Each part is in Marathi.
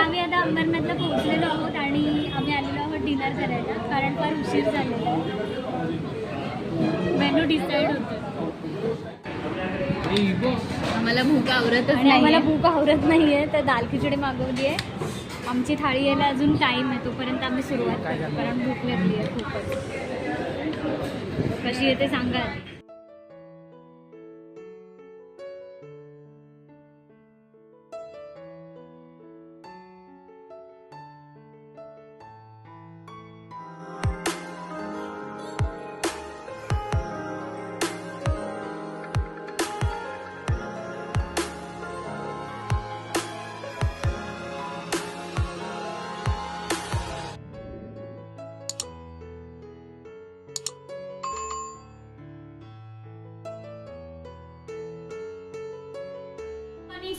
आम्ही आता अंबरनाथला पोहोचलेलो आहोत आणि आम्ही आलेलो आहोत डिनर करायला कारण फार उशीर झालेला मेनू डिसाईड होतो. आम्हाला भूक आवरतच आणि आम्हाला भूक आवरत नाही आहे तर दाल खिचडी मागवली आहे आमची थाळी यायला अजून टाईम आहे तोपर्यंत आम्ही सुरुवात करतो कारण भूक लागली आहे खूपच. कशी येते सांगा.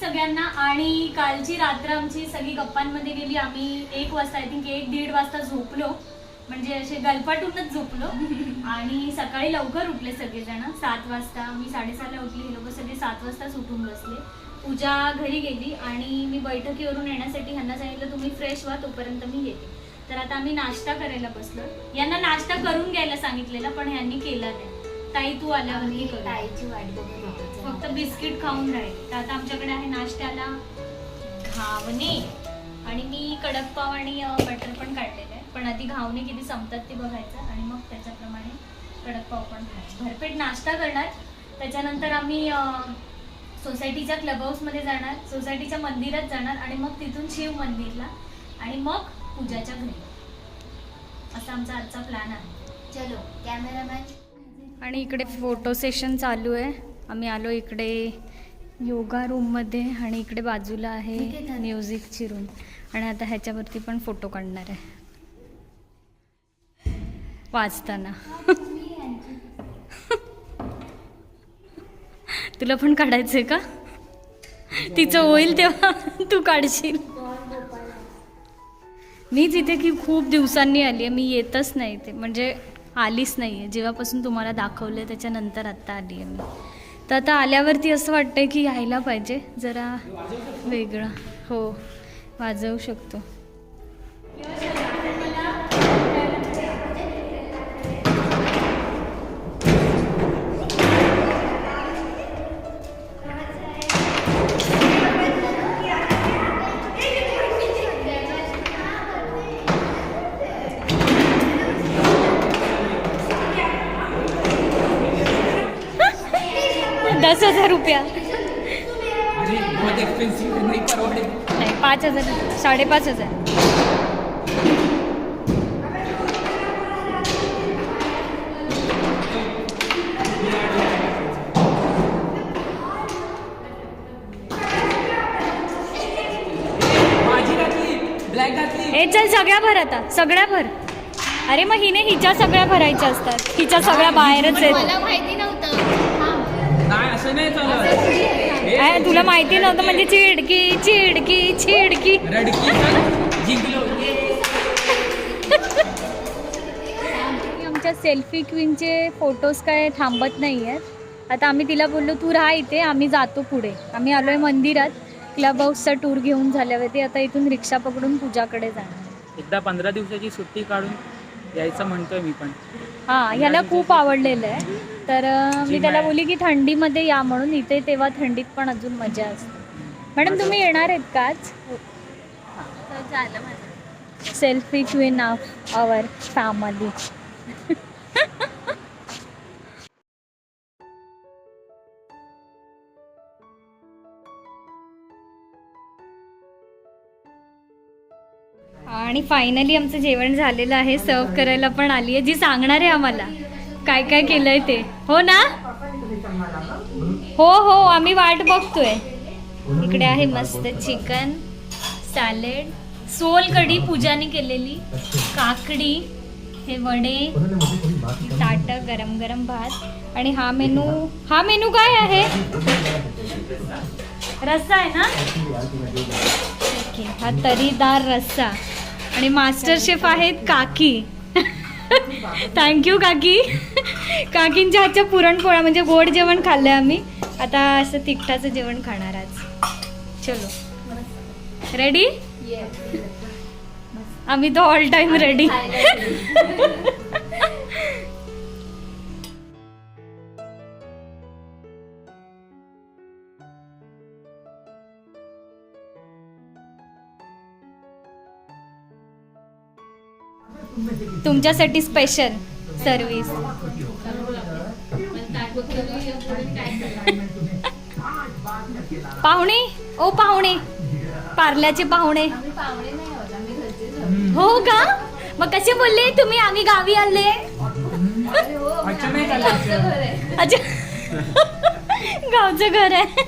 सगळ्यांना आणि कालची रात्र आमची सगळी गप्पांमध्ये गेली. आम्ही एक वाजता आय थिंक एक दीड वाजता झोपलो. म्हणजे असे गलपाटूनच झोपलो. आणि सकाळी लवकर उठले सगळेजण. सात वाजता मी साडेसहाला उठली. हे लोक सगळे सात वाजताच उठून बसले. पूजा घरी गेली आणि मी बैठकीवरून येण्यासाठी ह्यांना सांगितलं तुम्ही फ्रेश व्हा तोपर्यंत मी येते. तर आता आम्ही नाश्ता करायला बसलो. यांना नाश्ता करून घ्यायला सांगितलेला पण ह्यांनी केला नाही. ताई तू आला ताईची वाट बघून. फक्त बिस्किट खाऊन राहील. तर आता आमच्याकडे आहे नाश्त्याला घावणे आणि मी कडक पाव आणि बटर पण काढलेलं आहे पण आधी घावणे किती संपतात ते बघायचं आणि मग त्याच्याप्रमाणे कडक पाव पण खायचे. भरपेट नाश्ता करणार. त्याच्यानंतर आम्ही सोसायटीच्या क्लब हाऊसमध्ये जाणार. सोसायटीच्या मंदिरात जाणार आणि मग तिथून शिव मंदिरला आणि मग पूजाच्या घरी. असा आमचा आजचा प्लॅन आहे. चलो कॅमेरामॅन. आणि इकडे फोटो सेशन चालू आहे. आम्ही आलो इकडे योगा रूममध्ये आणि इकडे बाजूला आहे. म्युझिकची रूम. आणि आता ह्याच्यावरती पण फोटो काढणार आहे. वाचताना. तुला पण काढायचंय का? तिचं होईल तेव्हा तू काढशील. मीच इथे की खूप दिवसांनी आली आहे मी येतच नाही ते म्हणजे आलीच नाही आहे जेव्हापासून तुम्हाला दाखवलं त्याच्यानंतर आत्ता आली आहे मी. तर आता आल्यावरती असं वाटतं की यायला पाहिजे. जरा वेगळं. हो वाजवू शकतो. दस हजार रुपया. नहीं पाच हजार साडेपाच हजार. हे चल सगळ्या भर आता सगळ्या भर. अरे मग हिने हिच्या सगळ्या भरायच्या असतात. हिच्या सगळ्या बाहेरच आहेत. मला माहिती नव्हतं. तुला माहिती नव्हतं म्हणजे चिडकी चिडकी चिडकी. रडकी. पण जिंकलो आमच्या सेल्फी क्वीनचे फोटोज काय थांबत नाही आहेत आता आम्ही तिला बोललो तू राहा इथे आम्ही जातो पुढे. आम्ही आलोय मंदिरात. क्लब हाऊसचा टूर घेऊन झाल्यावरती आता इथून रिक्षा पकडून पूजाकडे जाणार. एकदा पंधरा दिवसाची सुट्टी काढून यायचं म्हणतोय मी पण. हां ह्याला खूप आवडलेलं आहे. तर मी त्याला मा- बोलली की थंडीमध्ये या म्हणून इथे तेव्हा थंडीत पण अजून मजा असते. मॅडम तुम्ही येणार आहेत का आज? झालं माझं. Selfie queen of our family आणि फायनली आमचं जेवण झालेलं आहे. सर्व करायला पण आली आहे जी सांगणार आहे आम्हाला. काय काय केलंय ते? हो ना? हो हो आम्ही वाट बघतोय. इकडे आहे मस्त चिकन सॅलेड सोल कढी पूजाने केलेली काकडी हे वडे ताट गरम गरम भात आणि हा मेनू हा मेनू काय आहे? रस्सा आहे ना? ओके हा तरीदार रस्सा. आणि मास्टर शेफ आहेत काकी. थँक्यू काकी. काकींच्या हातच्या पुरणपोळ्या म्हणजे गोड जेवण खाल्लंय आम्ही. आता असं तिखटाचं जेवण खाणार आज. चलो. रेडी आम्ही तर ऑल टाइम रेडी तुमच्यासाठी स्पेशल सर्विस पाहुणे? ओ पाहुणे. पार्ल्याचे पाहुणे. हो का? मग कसे बोलले तुम्ही? आम्ही गावी आले. अच्छा. गावचं घर आहे.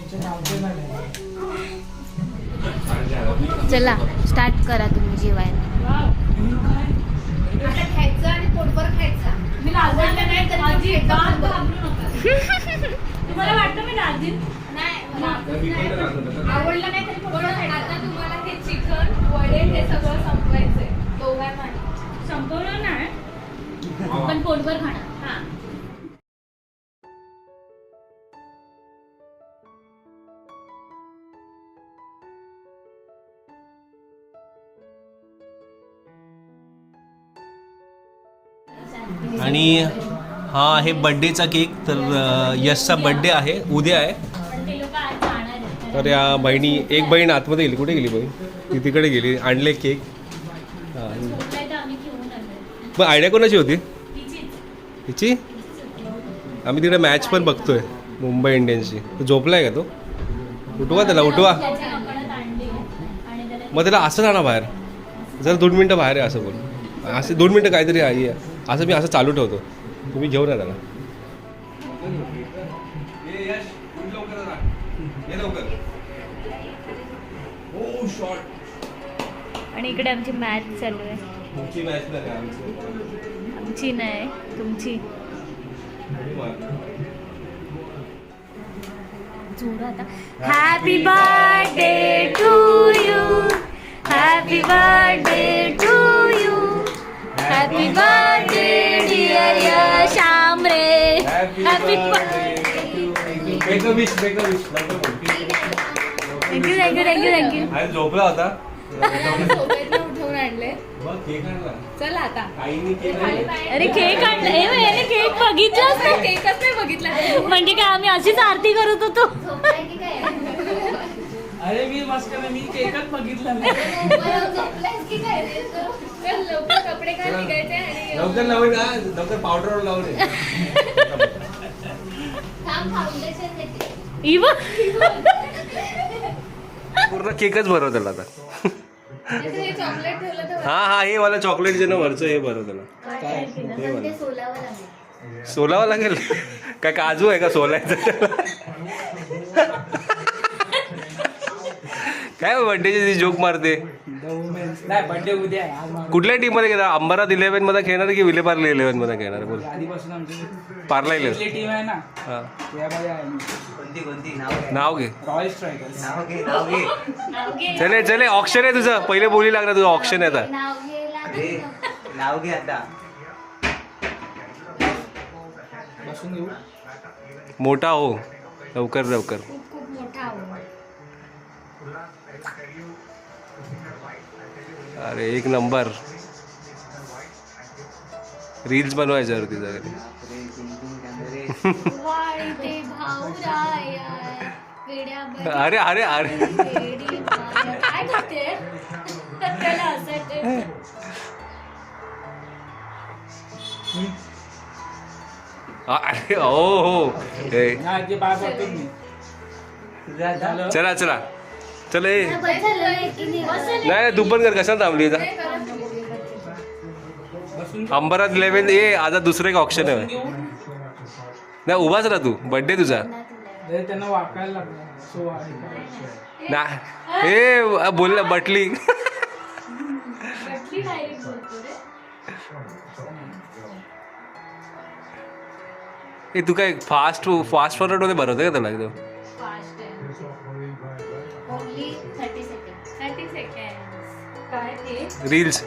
चला स्टार्ट करा तुम्ही जेवायला आता खायचं आणि पोटभर खायचं मी लाजवलं नाही तर माझी गाठ घाबरू नका. तुम्हाला वाटतं मी आवडलं नाही. तरी आता तुम्हाला हे चिकन वडे हे सगळं संपवायचंय. संपवलं नाही पण पोटभर खाणार. आणि हा आहे बड्डेचा केक. तर यशचा बड्डे आहे उद्या आहे. तर या बहिणी एक बहीण आतमध्ये गेली. कुठे गेली बहीण? ती तिकडे गेली. आणले केक. मग आयडिया कोणाची होती? हिची आम्ही तिकडे मॅच पण बघतोय मुंबई इंडियन्सची. झोपलाय का तो? उठवा त्याला उठवा. मग त्याला असं राहणार बाहेर. जर दोन मिनटं बाहेर आहे असं बोल. असं दोन मिनटं काहीतरी आहे. असं मी असं चालू ठेवतो. तुम्ही घेऊन या त्याला. आणि इकडे आमची मॅच चालू आहे. आमची. नाही तुमची. Happy birthday to thank you thank you thank you thank you आज झोपला होता. झोपेतनं उठवून आणले. मग केक आणला. चला आता. आईने केक आणला. अरे केक आणला. ए बाई, याने केक बघितलाच नाही. केकच नाही बघितला. म्हणजे काय आम्ही अशीच आरती करत होतो? झोपलाय की काय अरे मी मस्त मी केकच बघितला नाही. झोपलायस की काय रे तू? चल, लवकर कपडे काय निघायचे आणि लवकर लावून लवकर पावडर लावून ये. इव? पूर्ण केकच भरव त्याला आता हे चॉकलेट ठेवलं तर हा हा हे वाला चॉकलेट जे ना वरचं हे भरव त्याला ते सोलावं लागेल. काय काजू आहे का सोलायचं? काय बर्थडेची जोक मारते? नाही बर्थडे उद्या आहे. आज कुठल्या टीममध्ये घेणार? अंबरात इलेव्हनमध्ये खेळणार की विलेपार्ले इलेव्हनमध्ये खेळणार? बोल. आधीपासून आमची पार्ला इलेव्हन. टीम आहे ना हा. त्यामध्ये आहे. मी. नाव घे. रॉयल स्ट्रायकर्स चले चले ऑप्शन आहे तुझं. पहिले बोली लागणार तुझं ऑप्शन आहे आता. नाव नाव घे आता. बसून घेऊ. मोठा हो. लवकर लवकर. खूप खूप मोठा आवड अरे एक नंबर. रील्स बनवायच्या वरती बड्या अरे अरे अरे. अरे हो हो. चला चला. चल ए. नाही? पण कर कशाला थांबली बसून अंबरात इलेव्हन ए आता दुसरं एक ऑप्शन आहे. नाही उभाच राहा तू. बर्थडे तुझा. ना ए बोल ना बटली ए तू काय फास्ट फास्ट फॉरवर्डमध्ये भरवते का त्याला एकदम? रील्स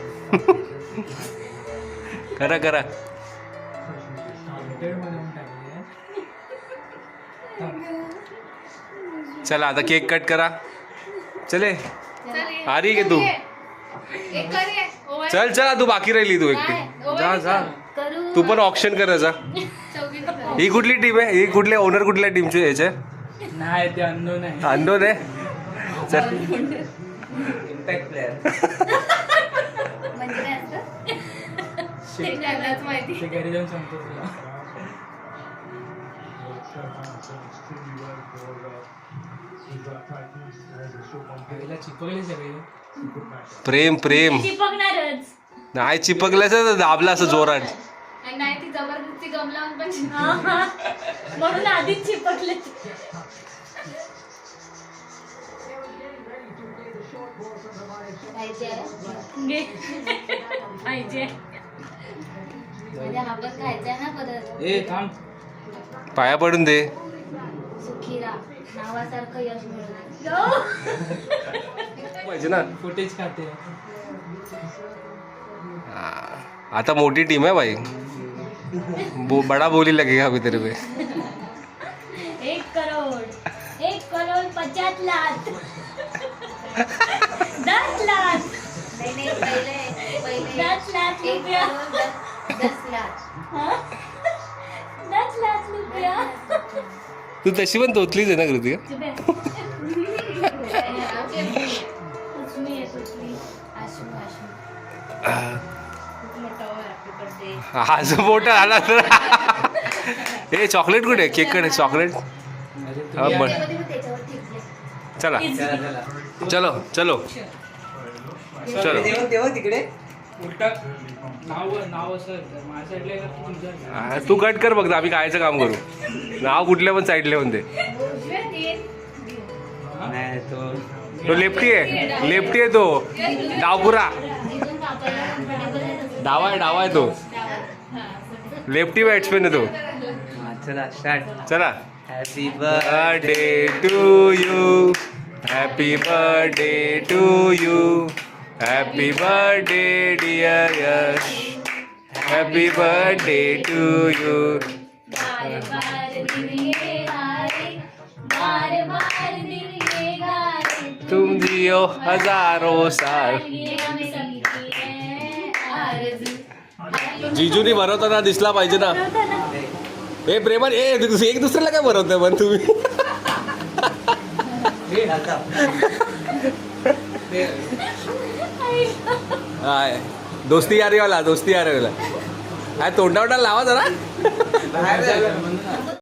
करा करा. चला आता केक कट करा. चले. आरी घे तू. चल चल तू बाकी राहिली तू एकटी. जा जा. तू पण ऑप्शन कर जा. ही कुठली टीम आहे? ही कुठल्या ओनर कुठल्या टीमची याचे? नाही ते अननोन आहे अंडोन आहे चल. इम्पॅक्ट प्लेअर त्यांनाच माहिती. ते घरी जाऊन सांगतो तुला. घरीला चिपकले सगळे. प्रेम प्रेम. चिपकणारच. नाही चिपकल्याच दाबला असं जोरात. आणि नाही ती जबरदस्ती गम लावून पण. म्हणून आधीच चिपकले. पाहिजे. ना परत. ए थांब. पाया पडून दे. सुखीरा नावासारखं यश मिळवलं. पाहिजे ना फुटेज खाते हा. आता मोठी टीम आहे भाई. बो बडा बोली लगेगा अभी तेरे पे एक करोड एक करोड पचास लाख. दस लाख. नाही नाही पहिले पहिले. दस लाख एक रुपया. करोड दस- लाख हा? दस लाख रुपया तू तशी पण तोतलीच आहे ना कृतिका नहीं है, हो हा जो मोठा आला तर. ए चॉकलेट कुठे केककडे चॉकलेट हा, चला. चला चला. चलो तिकडे. हा, तू कट कर बघ आम्ही कायचं काम करू. नाव कुठल्या पण साईडले म्हणते नाही तो तो लेफ्टी आहे. लेफ्टी आहे तो. डावपुरा. डावा आहे डावा आहे तो. लेफ्टी बॅट्समॅन आहे तो. हा, चला स्टार्ट चला. Happy birthday to you happy birthday to you happy birthday dear Yash happy birthday to you तुम जियो हजारों साल. जिजूनी भरवताना दिसला पाहिजे ना? ए प्रेमान ए एक दुसऱ्याला काय भरवताय पण तुम्ही? हाय. दोस्ती यारी वाला दोस्ती यारी वाला काय तोंडावटा लावा जरा.